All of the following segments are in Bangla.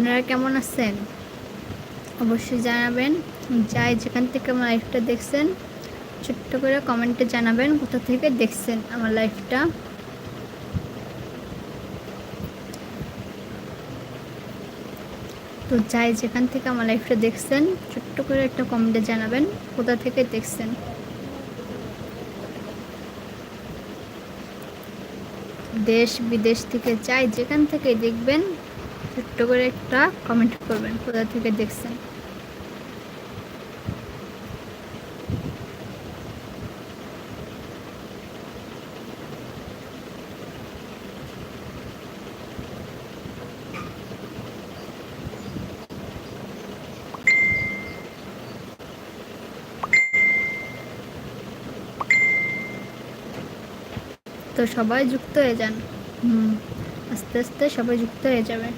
আপনারা কেমন আছেন? অবশ্যই জানাবেন। যাই যেখান থেকে আমার লাইফটা দেখছেন, ছোট্ট করে কমেন্টে জানাবেন কোথা থেকে দেখছেন আমার লাইফটা তো যাই যেখান থেকে আমার লাইফটা দেখছেন, ছোট্ট করে একটা কমেন্টে জানাবেন কোথা থেকে দেখছেন। দেশ বিদেশ থেকে চাই যেখান থেকে দেখবেন ছোট্ট করে একটা কমেন্ট করবেন, কোথা থেকে দেখছেন? তো সবাই যুক্ত হয়ে যান। হুম, আস্তে আস্তে সবাই যুক্ত হয়ে যাবে।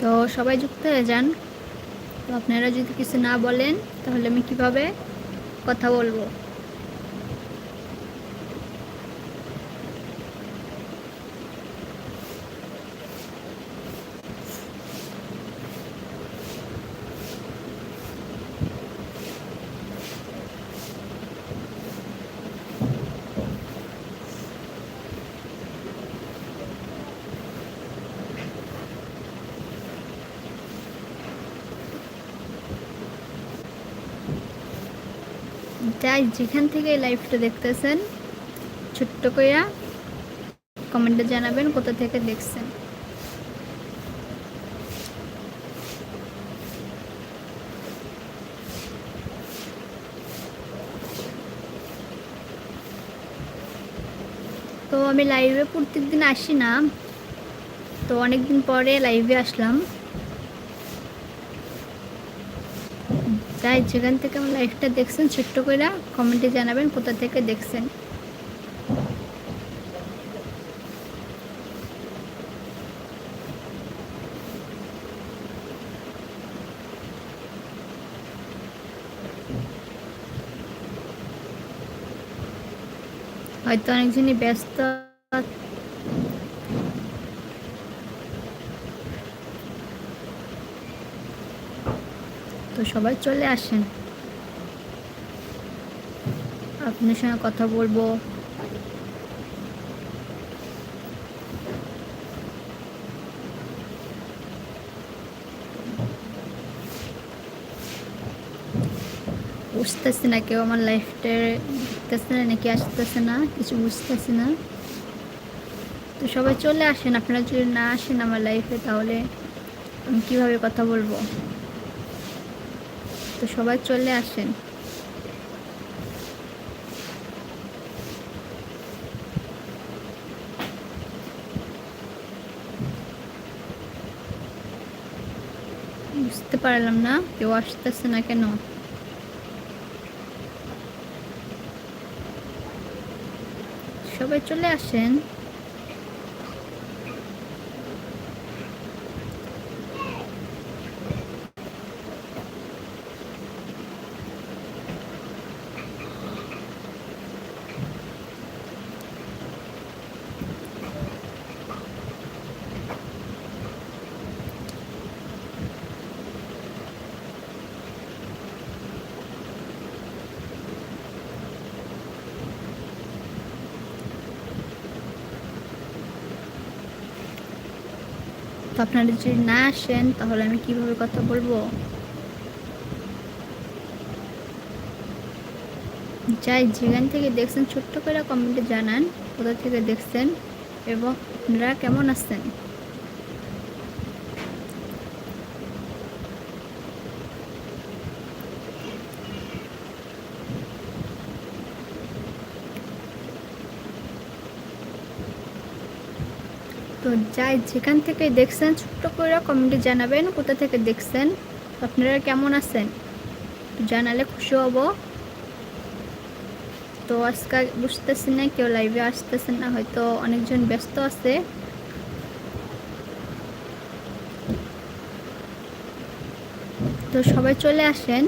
তো সবাই যুক্ত হয়ে যান। তো আপনারা যদি কিছু না বলেন, তাহলে আমি কীভাবে কথা বলব? যাই, যেখান থেকে এই লাইভটা দেখতেছেন, ছোট্ট কইরা কমেন্টে জানাবেন কোথা থেকে দেখছেন। তো আমি লাইভে প্রত্যেক দিন আসি না, তো অনেকদিন পরে লাইভে আসলাম। তাই যেখান থেকে আমার লাইফটা দেখছেন, ছোট্ট করে কমেন্টে জানাবেন, কোথা থেকে দেখছেন। হয়তো অনেকজনই ব্যস্ত তো সবাই চলে আসেন। আপনার সঙ্গে কথা বলব। বুঝতেছি না কেউ আমার লাইফটা দেখতেছে না নাকি আসতেছে না, কিছু বুঝতেছি না। তো সবাই চলে আসেন, আপনারা যদি না আসেন আমার লাইফে তাহলে আমি কীভাবে কথা বলব? তো সবাই চলে আসেন। বুঝতে পারলাম না কেউ আসতেছে না কেন? সবাই চলে আসেন। তো আপনারা যদি না আসেন, তাহলে আমি কীভাবে কথা বলব? যাই, যেখান থেকে দেখছেন, ছোট্ট করে কমেন্টে জানান, কোথা থেকে দেখছেন, এবং আপনারা কেমন আছেন? তো যাই, যেখান থেকে দেখছেন, ছোট্ট করে কমেন্টে জানাবেন, কোথা থেকে দেখছেন, আপনারা কেমন আছেন? জানালে খুশি হব। তো আজকে বুঝতেছি না, কেউ লাইভে আসতেছে না, হয়তো অনেকজন ব্যস্ত আছে। তো সবাই চলে আসেন।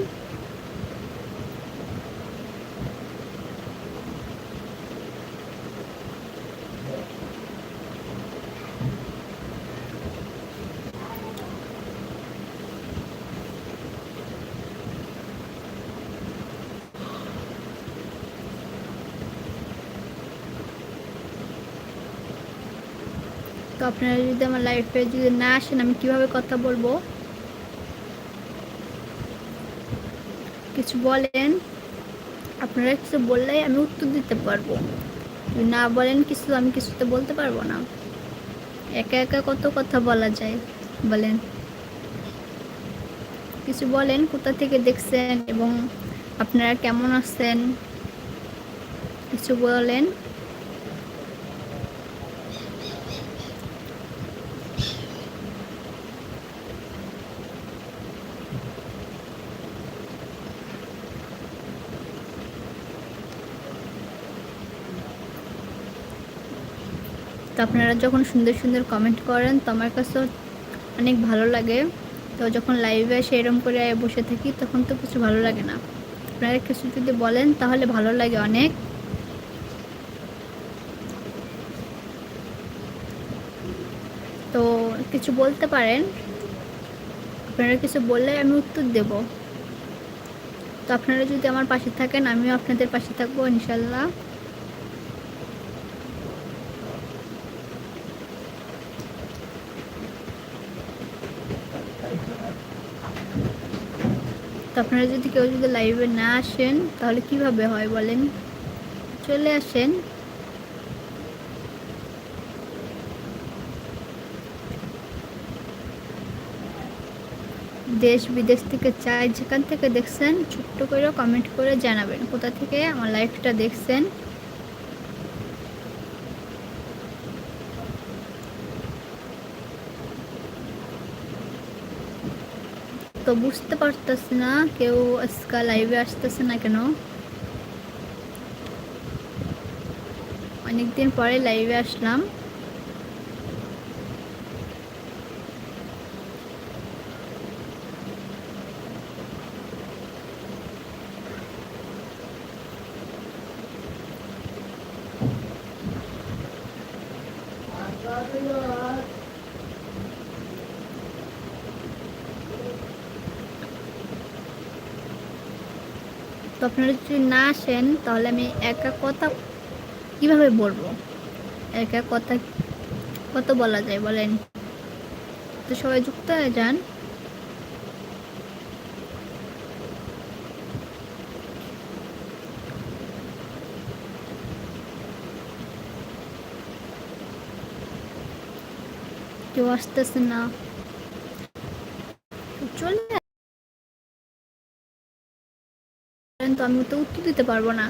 তো আপনারা যদি আমার লাইফে যদি না আসেন, আমি কীভাবে কথা বলব? কিছু বলেন। আপনারা কিছু বললে আমি উত্তর দিতে পারব। যদি না বলেন কিছু, আমি কিছুতে বলতে পারব না। একা একা কত কথা বলা যায়, বলেন। কিছু বলেন, কোথা থেকে দেখছেন এবং আপনারা কেমন আছেন? কিছু বলেন তো আপনারা যখন সুন্দর সুন্দর কমেন্ট করেন, তো আমার কাছেও অনেক ভালো লাগে। তো যখন লাইভে এসে এরম করে বসে থাকি, তখন তো কিছু ভালো লাগে না। আপনারা কিছু যদি বলেন, তাহলে ভালো লাগে অনেক। তো কিছু বলতে পারেন? আপনারা কিছু বললে আমি উত্তর দেব। তো আপনারা যদি আমার পাশে থাকেন, আমিও আপনাদের পাশে থাকব, ইনশাল্লাহ। আপনারা যদি কেউ যদি লাইভে না আসেন, তাহলে কীভাবে হয় বলেন? চলে আসেন। দেশ বিদেশ থেকে চাই, যেখান থেকে দেখছেন, ছোট্ট করে কমেন্ট করে জানাবেন। কোথা থেকে? আমার লাইভটা দেখছেন। তো বুঝতে পারতেছি না কেউ আজকে লাইভে আসতেছে না কেন? অনেকদিন পরে লাইভে আসলাম। তো আপনারা যদি না আসেন, তাহলে আমি একা কথা কীভাবে বলব? একা কথা কত বলা যায় বলেন? তো সবাই যুক্ত হয়ে যান। কেউ আসতেছে না চলে আসেন, তো, আমি তো উত্তর দিতে পারব না।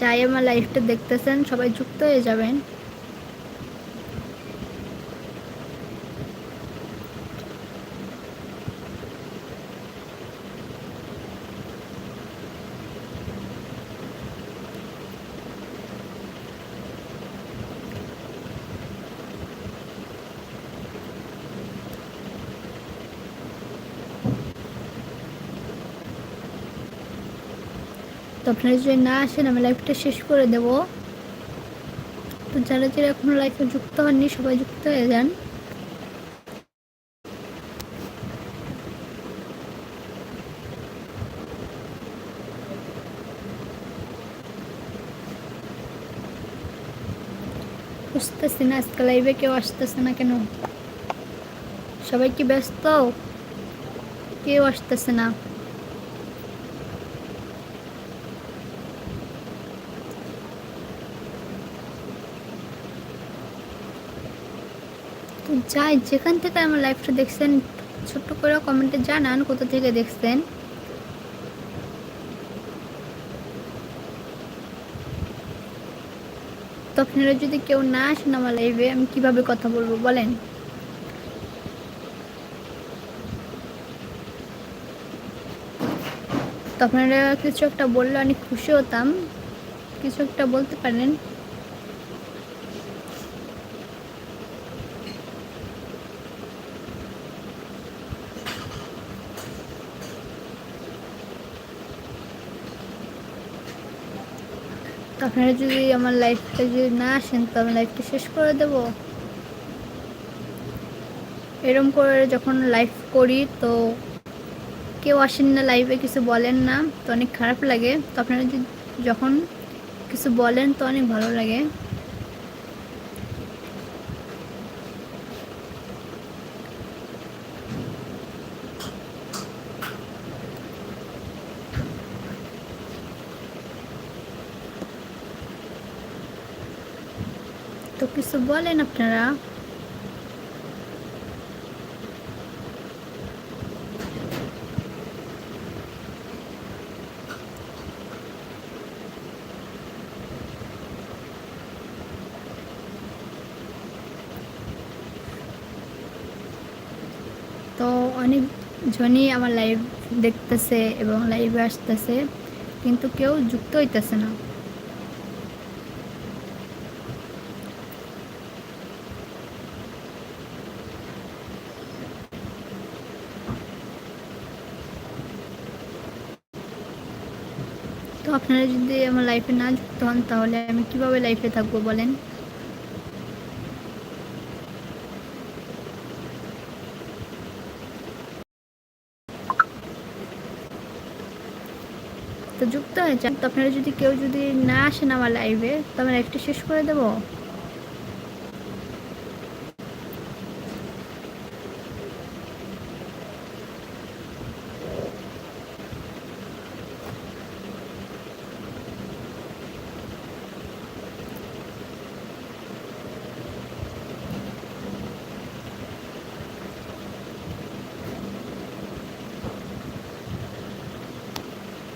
যাই, আমার লাইফটা দেখতেছেন, সবাই যুক্ত হয়ে যাবেন। আপনারা যদি না আসেন, আমি লাইফটা শেষ করে দেব। তো যারা যারা এখনও লাইফে যুক্ত হননি, সবাই যুক্ত হয়ে যান। বুঝতেছি না, আজকে লাইভে কেউ আসতেছে না কেন? সবাই কি ব্যস্ত? কেউ আসতেছে না। যাই, যেখান থেকে আমার লাইফটা দেখছেন, ছোট্ট করে কমেন্টে জানান কোথা থেকে দেখছেন। তো আপনারা যদি কেউ না আসেন আমার লাইভে আমি কীভাবে কথা বলব বলেন। তো আপনারা কিছু একটা বললে অনেক খুশি হতাম। কিছু একটা বলতে পারেন। আপনারা যদি আমার লাইফটা যদি না আসেন, তো আমি লাইফটা শেষ করে দেব। এরম করে যখন লাইভ করি, তো কেউ আসেন না লাইভে কিছু বলেন না, তো অনেক খারাপ লাগে। তো আপনারা যদি যখন কিছু বলেন, তো অনেক ভালো লাগে। তো কিছু বলেন আপনারা। তো অনেক জনই আমার লাইভ দেখতেছে এবং লাইভে আসতেছে, কিন্তু কেউ যুক্ত হইতেছে না। আপনারা যদি আমার লাইফে না যুক্ত হন, তাহলে আমি কীভাবে লাইফে থাকব বলেন? তো যুক্ত হয়েছে তো আপনারা যদি কেউ যদি না আসেন আমার লাইফে তো আমি লাইফটা শেষ করে দেবো?